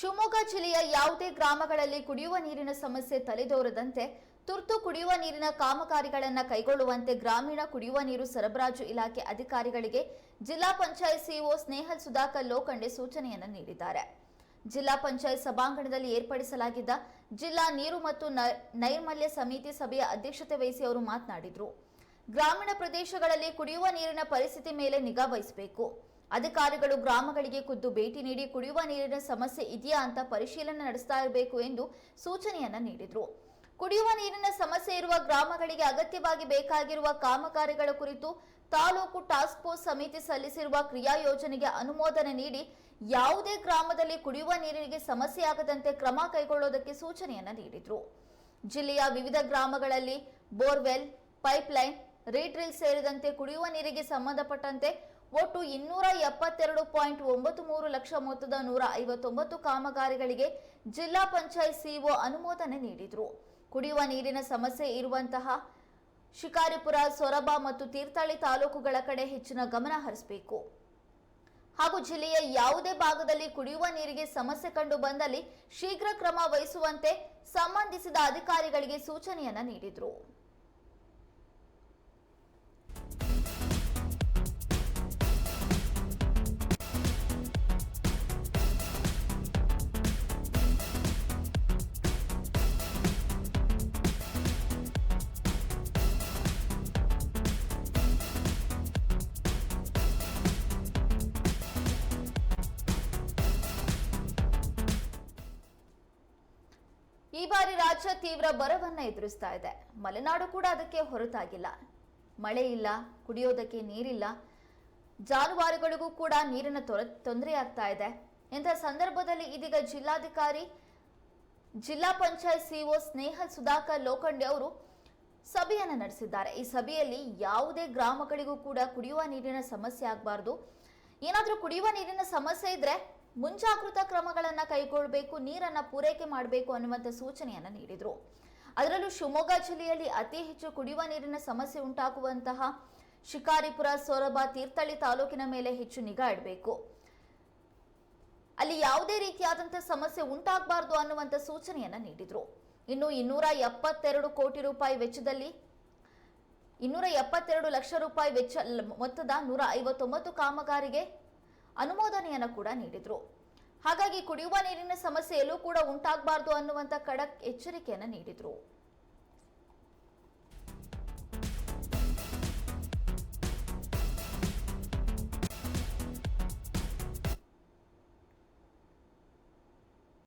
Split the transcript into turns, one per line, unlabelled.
ಶಿವಮೊಗ್ಗ ಜಿಲ್ಲೆಯ ಯಾವುದೇ ಗ್ರಾಮಗಳಲ್ಲಿ ಕುಡಿಯುವ ನೀರಿನ ಸಮಸ್ಯೆ ತಲೆದೋರದಂತೆ ತುರ್ತು ಕುಡಿಯುವ ನೀರಿನ ಕಾಮಗಾರಿಗಳನ್ನು ಕೈಗೊಳ್ಳುವಂತೆ ಗ್ರಾಮೀಣ ಕುಡಿಯುವ ನೀರು ಸರಬರಾಜು ಇಲಾಖೆ ಅಧಿಕಾರಿಗಳಿಗೆ ಜಿಲ್ಲಾ panchayat C E O Snehal Sudhakar Lokhande ಸೂಚನೆಯನ್ನು ನೀಡಿದ್ದಾರೆ. ಜಿಲ್ಲಾ ಪಂಚಾಯತ್ ಸಭಾಂಗಣದಲ್ಲಿ ಏರ್ಪಡಿಸಲಾಗಿದ್ದ ಜಿಲ್ಲಾ ನೀರು ಮತ್ತು ನೈರ್ಮಲ್ಯ ಸಮಿತಿ ಸಭೆಯ ಅಧ್ಯಕ್ಷತೆ ವಹಿಸಿ ಅವರು ಮಾತನಾಡಿದರು. ಗ್ರಾಮೀಣ ಪ್ರದೇಶಗಳಲ್ಲಿ ಕುಡಿಯುವ ನೀರಿನ ಪರಿಸ್ಥಿತಿ ಮೇಲೆ ನಿಗಾ ವಹಿಸಬೇಕು. ಅಧಿಕಾರಿಗಳು ಗ್ರಾಮಗಳಿಗೆ ಖುದ್ದು ಭೇಟಿ ನೀಡಿ ಕುಡಿಯುವ ನೀರಿನ ಸಮಸ್ಯೆ ಇದೆಯಾ ಅಂತ ಪರಿಶೀಲನೆ ನಡೆಸ್ತಾ ಇರಬೇಕು ಎಂದು ಸೂಚನೆಯನ್ನ ನೀಡಿದರು. ಕುಡಿಯುವ ನೀರಿನ ಸಮಸ್ಯೆ ಇರುವ ಗ್ರಾಮಗಳಿಗೆ ಅಗತ್ಯವಾಗಿ ಬೇಕಾಗಿರುವ ಕಾಮಗಾರಿಗಳ ಕುರಿತು ತಾಲೂಕು ಟಾಸ್ಕ್ ಫೋರ್ಸ್ ಸಮಿತಿ ಸಲ್ಲಿಸಿರುವ ಕ್ರಿಯಾ ಯೋಜನೆಗೆ ಅನುಮೋದನೆ ನೀಡಿ ಯಾವುದೇ ಗ್ರಾಮದಲ್ಲಿ ಕುಡಿಯುವ ನೀರಿಗೆ ಸಮಸ್ಯೆಯಾಗದಂತೆ ಕ್ರಮ ಕೈಗೊಳ್ಳುವುದಕ್ಕೆ ಸೂಚನೆಯನ್ನ ನೀಡಿದರು. ಜಿಲ್ಲೆಯ ವಿವಿಧ ಗ್ರಾಮಗಳಲ್ಲಿ ಬೋರ್ವೆಲ್, ಪೈಪ್ಲೈನ್ ರೀಟ್ರಿಲ್ ಸೇರಿದಂತೆ ಕುಡಿಯುವ ನೀರಿಗೆ ಸಂಬಂಧಪಟ್ಟಂತೆ ಒಟ್ಟು ಇನ್ನೂರ ಎಪ್ಪತ್ತೆರಡು ಪಾಯಿಂಟ್ ಒಂಬತ್ತು ಮೂರು ಲಕ್ಷ ಮೊತ್ತದ ನೂರ ಐವತ್ತೊಂಬತ್ತು ಕಾಮಗಾರಿಗಳಿಗೆ ಜಿಲ್ಲಾ ಪಂಚಾಯತ್ ಸಿಇಒ ಅನುಮೋದನೆ ನೀಡಿದರು. ಕುಡಿಯುವ ನೀರಿನ ಸಮಸ್ಯೆ ಇರುವಂತಹ ಶಿಕಾರಿಪುರ, ಸೊರಬ ಮತ್ತು ತೀರ್ಥಹಳ್ಳಿ ತಾಲೂಕುಗಳ ಕಡೆ ಹೆಚ್ಚಿನ ಗಮನ ಹರಿಸಬೇಕು. ಹಾಗೂ ಜಿಲ್ಲೆಯ ಯಾವುದೇ ಭಾಗದಲ್ಲಿ ಕುಡಿಯುವ ನೀರಿಗೆ ಸಮಸ್ಯೆ ಕಂಡು ಬಂದಲ್ಲಿ ಶೀಘ್ರ ಕ್ರಮ ವಹಿಸುವಂತೆ ಸಂಬಂಧಿಸಿದ ಅಧಿಕಾರಿಗಳಿಗೆ ಸೂಚನೆಯನ್ನ ನೀಡಿದರು. ಈ ಬಾರಿ ರಾಜ್ಯ ತೀವ್ರ ಬರವನ್ನ ಎದುರಿಸ್ತಾ ಇದೆ. ಮಲೆನಾಡು ಕೂಡ ಅದಕ್ಕೆ ಹೊರತಾಗಿಲ್ಲ. ಮಳೆ ಇಲ್ಲ, ಕುಡಿಯೋದಕ್ಕೆ ನೀರಿಲ್ಲ. ಜಾನುವಾರುಗಳಿಗೂ ಕೂಡ ನೀರಿನ ತೊರ ತೊಂದರೆ ಆಗ್ತಾ ಇದೆ. ಇಂತಹ ಸಂದರ್ಭದಲ್ಲಿ ಇದೀಗ ಜಿಲ್ಲಾಧಿಕಾರಿ, ಜಿಲ್ಲಾ panchayat C E O Sneha Sudhakar Lokhande ಅವರು ಸಭೆಯನ್ನು ನಡೆಸಿದ್ದಾರೆ. ಈ ಸಭೆಯಲ್ಲಿ ಯಾವುದೇ ಗ್ರಾಮಗಳಿಗೂ ಕೂಡ ಕುಡಿಯುವ ನೀರಿನ ಸಮಸ್ಯೆ ಆಗಬಾರ್ದು. ಏನಾದರೂ ಕುಡಿಯುವ ನೀರಿನ ಸಮಸ್ಯೆ ಇದ್ರೆ ಮುಂಜಾಗೃತಾ ಕ್ರಮಗಳನ್ನು ಕೈಗೊಳ್ಳಬೇಕು ನೀರನ್ನ ಪೂರೈಕೆ ಮಾಡಬೇಕು ಅನ್ನುವಂಥ ಸೂಚನೆಯನ್ನ ನೀಡಿದರು. ಅದರಲ್ಲೂ ಶಿವಮೊಗ್ಗ ಜಿಲ್ಲೆಯಲ್ಲಿ ಅತಿ ಹೆಚ್ಚು ಕುಡಿಯುವ ನೀರಿನ ಸಮಸ್ಯೆ ಉಂಟಾಗುವಂತಹ ಶಿಕಾರಿಪುರ, ಸೊರಬ, ತೀರ್ಥಹಳ್ಳಿ ತಾಲೂಕಿನ ಮೇಲೆ ಹೆಚ್ಚು ನಿಗಾ ಇಡಬೇಕು. ಅಲ್ಲಿ ಯಾವುದೇ ರೀತಿಯಾದಂತಹ ಸಮಸ್ಯೆ ಉಂಟಾಗಬಾರದು ಅನ್ನುವಂಥ ಸೂಚನೆಯನ್ನ ನೀಡಿದರು. ಇನ್ನು ಇನ್ನೂರ ಎಪ್ಪತ್ತೆರಡು ಕೋಟಿ ರೂಪಾಯಿ ವೆಚ್ಚದಲ್ಲಿ, ಇನ್ನೂರ ಎಪ್ಪತ್ತೆರಡು ಲಕ್ಷ ರೂಪಾಯಿ ವೆಚ್ಚ, ಮೊತ್ತದ ನೂರ ಐವತ್ತೊಂಬತ್ತು ಕಾಮಗಾರಿಗೆ ಅನುಮೋದನೆಯನ್ನ ಕೂಡ ನೀಡಿದ್ರು. ಹಾಗಾಗಿ ಕುಡಿಯುವ ನೀರಿನ ಸಮಸ್ಯೆಯಲ್ಲೂ ಕೂಡ ಉಂಟಾಗಬಾರ್ದು ಅನ್ನುವಂಥ ಖಡಕ್ ಎಚ್ಚರಿಕೆಯನ್ನು ನೀಡಿದ್ರು.